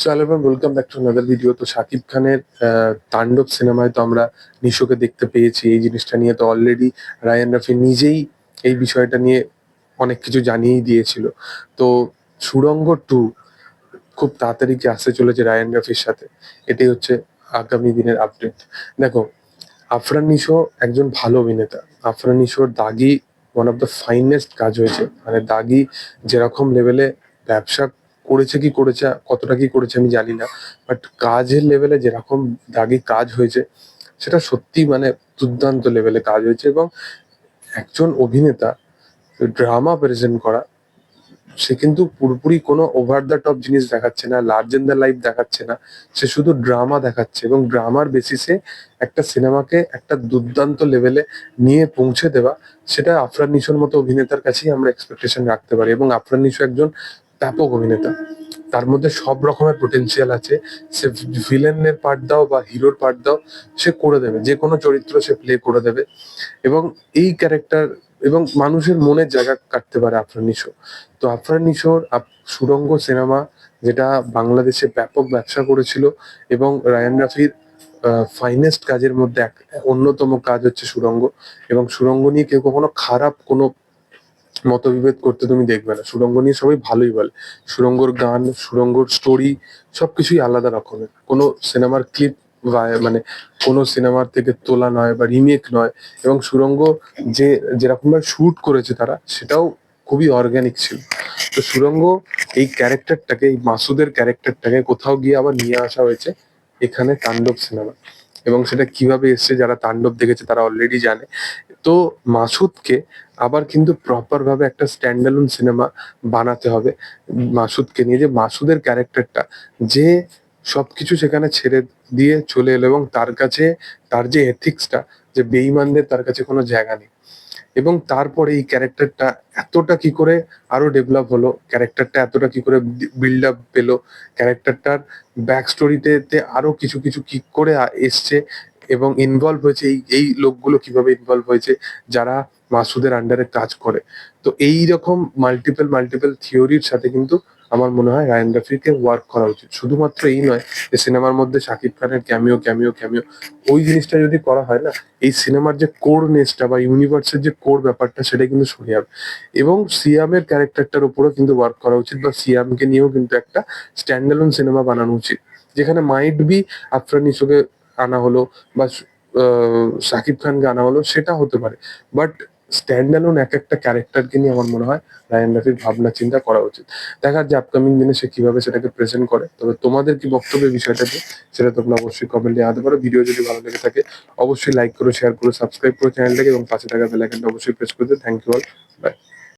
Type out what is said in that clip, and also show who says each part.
Speaker 1: So welcome back to another video তো শাকিব খানের তাণ্ডব সিনেমায় তো আমরা নিশোকে দেখতে পেয়েছি। এই জিনিসটা নিয়ে তো অলরেডি রায়ান রাফি নিজেই এই বিষয়টা নিয়ে অনেক কিছু জানিয়েই দিয়েছিল। তো সুরঙ্গ টু খুব তাড়াতাড়ি কি আসতে চলেছে রায়ান রাফির সাথে? এটাই হচ্ছে আগামী দিনের আপডেট দেখো, আফরান নিশো একজন ভালো অভিনেতা। আফরান নিশোর দাগি ওয়ান অফ দ্য ফাইনেস্ট কাজ হয়েছে। মানে দাগি যেরকম লেভেলে ব্যবসা করেছে কি করেছে, কতটা কি করেছে আমি জানি না বাট কাজের লেভেলে যেরকম দাগি কাজ হয়েছে, সেটা সত্যি মানে দুর্দান্ত লেভেলে কাজ হয়েছে এবং একজন অভিনেতা ড্রামা প্রেজেন্ট করা, সে কিন্তু পুরোপুরি কোনো ওভার দ্য টপ জিনিস দেখাচ্ছে না লার্জ ইন দ্য লাইফ দেখাচ্ছে না, সে শুধু ড্রামা দেখাচ্ছে এবং ড্রামার বেসিসে একটা সিনেমাকে একটা দুর্দান্ত লেভেলে নিয়ে পৌঁছে দেওয়া, সেটা আফরান নিশোর মতো অভিনেতার কাছেই আমরা এক্সপেকটেশন রাখতে পারি এবং আফরান নিশো একজন ব্যাপক অভিনেতা। তার মধ্যে সব রকমের পোটেনশিয়াল আছে। সে ভিলেনের পার্ট দাও বা হিরোর পার্ট দাও, সে করে দেবে। যে কোনো চরিত্র সে প্লে করে দেবে। এবং এই ক্যারেক্টার এবং মানুষের মনের জায়গা কাটতে পারে আফরান নিশো। তো আফরান নিশোর আপ- সুরঙ্গ সিনেমা যেটা বাংলাদেশে ব্যাপক ব্যবসা করেছিল এবং রায়ান রাফির ফাইনেস্ট কাজের মধ্যে এক, অন্যতম কাজ হচ্ছে সুরঙ্গ এবং সুরঙ্গ নিয়ে কেউ কখনো খারাপ কোনো মতবিভেদ করতে তুমি দেখবে না। সুরঙ্গ নিয়ে সবাই ভালোই বলে। সুরঙ্গর গান সুরঙ্গর স্টোরি সবকিছুই আলাদা রকমের। কোনো সিনেমার ক্লিপ মানে কোনো সিনেমার থেকে তোলা নয় বা রিমেক নয়। এবং সুরঙ্গ যে যেরকম ভাবে শুট করেছে তারা, সেটাও খুবই অর্গানিক ছিল। তো সুরঙ্গ এই ক্যারেক্টারটাকে এই মাসুদের ক্যারেক্টারটাকে কোথাও গিয়ে আবার নিয়ে আসা হয়েছে এখানে তাণ্ডব সিনেমা। এবং সেটা কীভাবে এসছে, যারা তাণ্ডব দেখেছে তারা অলরেডি জানে। তো মাসুদকে আবার কিন্তু প্রপার ভাবে একটা স্ট্যান্ডালন সিনেমা বানাতে হবে। মাসুদকে নিয়ে যে মাসুদের ক্যারেক্টারটা, যে সবকিছু সেখানে ছেড়ে দিয়ে চলে এলো এবং তার কাছে তার যে এথিক্সটা যে বেইমানদের তার কাছে কোনো জায়গা নেই। এবং তারপরে এই ক্যারেক্টারটা এতটা কি করে আরও ডেভেলপ হলো, ক্যারেক্টারটা এতটা কি করে বিল্ড আপ পেল, ক্যারেক্টারটার ব্যাক স্টোরিতে আরও কিছু কিছু কি করে এসছে এবং ইনভলভ হয়েছে, এই এই লোকগুলো কীভাবে ইনভলভ হয়েছে, যারা মাসুদের আন্ডারে কাজ করে। তো এই রকম মাল্টিপল মাল্টিপল থিওরির সাথে কিন্তু আমার মনে হয় রায়ান রাফিকে ওয়ার্ক করা উচিত। শুধুমাত্র এই নয়, যে সিনেমার মধ্যে শাকিব খানের ক্যামিও ক্যামিও ক্যামিও ওই জিনিসটা যদি করা হয় না, এই সিনেমার যে কোর নেসটা বা ইউনিভার্সের যে কোর ব্যাপারটা, সেটা কিন্তু সরে যাবে। এবং সিয়ামের ক্যারেক্টারটার উপরও কিন্তু ওয়ার্ক করা উচিত, বা সিয়ামকে নিয়েও কিন্তু একটা স্ট্যান্ডালন সিনেমা বানানো উচিত, যেখানে মাইট বি আফরান নিশোকে আনা হলো বা শাকিব খানকে আনা হলো, সেটা হতে পারে। বাট স্ট্যান্ডালন এক একটা ক্যারেক্টারকে নিয়ে আমার মনে হয় রায়ান রাফির ভাবনা, চিন্তা করা উচিত। দেখার যে আপকামিং দিনে সে কীভাবে সেটাকে প্রেজেন্ট করে। তবে তোমাদের কি বক্তব্য এই বিষয়টাতে সেটা তোমরা অবশ্যই কমেন্টে জানাতে পারো। ভিডিও যদি ভালো লেগে থাকে, অবশ্যই লাইক করো শেয়ার করো সাবস্ক্রাইব করো চ্যানেলটাকে এবং পাশে থাকা বেল আইকনটা অবশ্যই প্রেস করে দিও। Thank you all by